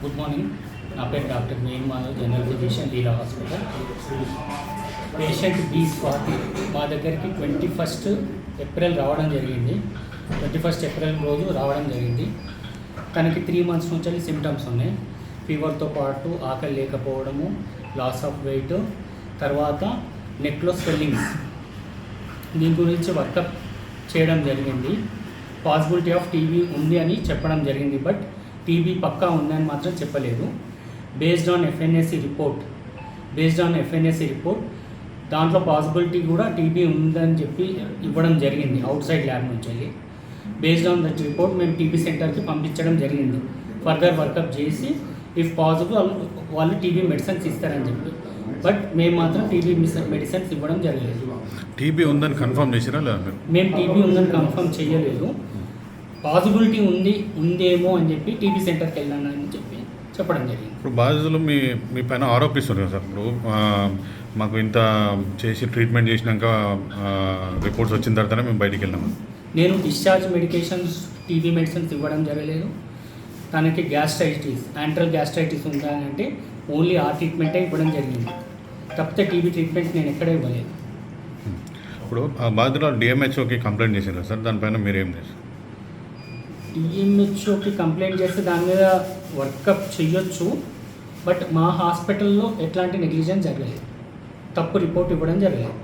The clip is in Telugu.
గుడ్ మార్నింగ్ నా పేరు డాక్టర్ మేన్ Madhav general physician Leela hospital patient B Swathi మా దగ్గరికి ట్వంటీ ఫస్ట్ ఏప్రిల్ రావడం జరిగింది. ట్వంటీ ఫస్ట్ ఏప్రిల్ రోజు రావడం జరిగింది. తనకి త్రీ మంత్స్ నుంచి సిమ్టమ్స్ ఉన్నాయి. ఫీవర్తో పాటు ఆకలి లేకపోవడము లాస్ ఆఫ్ వెయిట్ తర్వాత నెక్లో స్వెల్లింగ్స్ దీని గురించి వర్కప్ చేయడం జరిగింది. పాసిబిలిటీ ఆఫ్ టీబీ ఉంది అని చెప్పడం జరిగింది బట్ టీబీ పక్కా ఉందని మాత్రం చెప్పలేదు. Based on FNAC report based on FNAC report దాంట్లో పాసిబిలిటీ కూడా టీబీ ఉందని చెప్పి ఇవ్వడం జరిగింది అవుట్ సైడ్ ల్యాబ్ నుంచి వెళ్ళి. బేస్డ్ ఆన్ దట్ రిపోర్ట్ మేము టీబీ సెంటర్కి పంపించడం జరిగింది ఫర్దర్ వర్కప్ చేసి ఇఫ్ పాసిబుల్ వాళ్ళు టీబీ మెడిసిన్స్ ఇస్తారని చెప్పి. బట్ మేము మాత్రం టీబీ మెడిసిన్స్ ఇవ్వడం జరగలేదు. టీబీ ఉందని కన్ఫర్మ్ చేసిరా లేదా మేము టీబీ ఉందని కన్ఫర్మ్ చేయలేదు. పాసిబిలిటీ ఉంది ఉందేమో అని చెప్పి టీబీ సెంటర్కి వెళ్ళాను అని చెప్పి చెప్పడం జరిగింది. ఇప్పుడు బాధితులు మీ మీ పైన ఆరోపిస్తున్నారు కదా సార్. ఇప్పుడు మాకు ఇంత చేసి ట్రీట్మెంట్ చేసినాక రిపోర్ట్స్ వచ్చిన తర్వాతనే మేము బయటికి వెళ్ళాము. నేను డిశ్చార్జ్ మెడికేషన్స్ టీబీ మెడిసిన్స్ ఇవ్వడం జరగలేదు. తనకి గ్యాస్ట్రైటిస్ యాంట్రల్ గ్యాస్ట్రైటిస్ ఉందా అని అంటే ఓన్లీ ఆ ట్రీట్మెంటే ఇవ్వడం జరిగింది. తప్పితే టీబీ ట్రీట్మెంట్ నేను ఎక్కడ ఇవ్వలేదు. ఇప్పుడు ఆ బాధితులు డిఎంహెచ్ఓకి కంప్లైంట్ చేశారు కదా సార్. దానిపైన మీరు ఏం చేశారు? టీఎంహెచ్ఓకి కంప్లైంట్ చేస్తే దాని మీద వర్కప్ చేయొచ్చు బట్ మా హాస్పిటల్లో ఎట్లాంటి నెగ్లిజెన్స్ జరగలేదు. తప్పు రిపోర్ట్ ఇవ్వడం జరగలేదు.